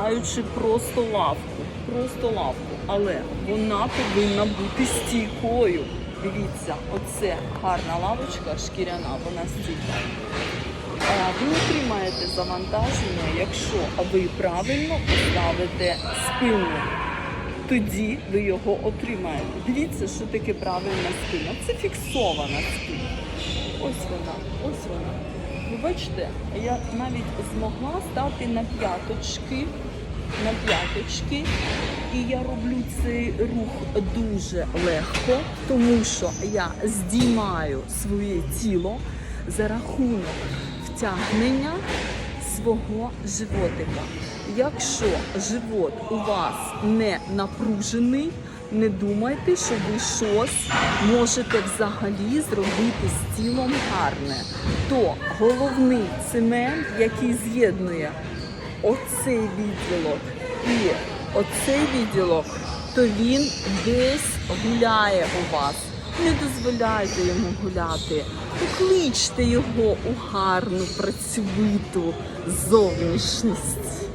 піднімаючи просто лавку. Просто лавку. Але вона повинна бути стійкою. Дивіться, оце гарна лавочка, шкіряна, вона стійка. Ви отримаєте завантаження, якщо ви правильно поставите спину. Тоді ви його отримаєте. Дивіться, що таке правильна спина. Це фіксована спина. Ось вона, ось вона. Ви бачите, я навіть змогла стати на п'яточки, на п'яточки. І я роблю цей рух дуже легко, тому що я здіймаю своє тіло за рахунок втягнення свого животика. Якщо живот у вас не напружений, не думайте, що ви щось можете взагалі зробити з тілом гарне. То головний цемент, який з'єднує оцей відділок і оцей відділок, то він десь гуляє у вас. Не дозволяйте йому гуляти. Покличте його у гарну працьовиту зовнішність.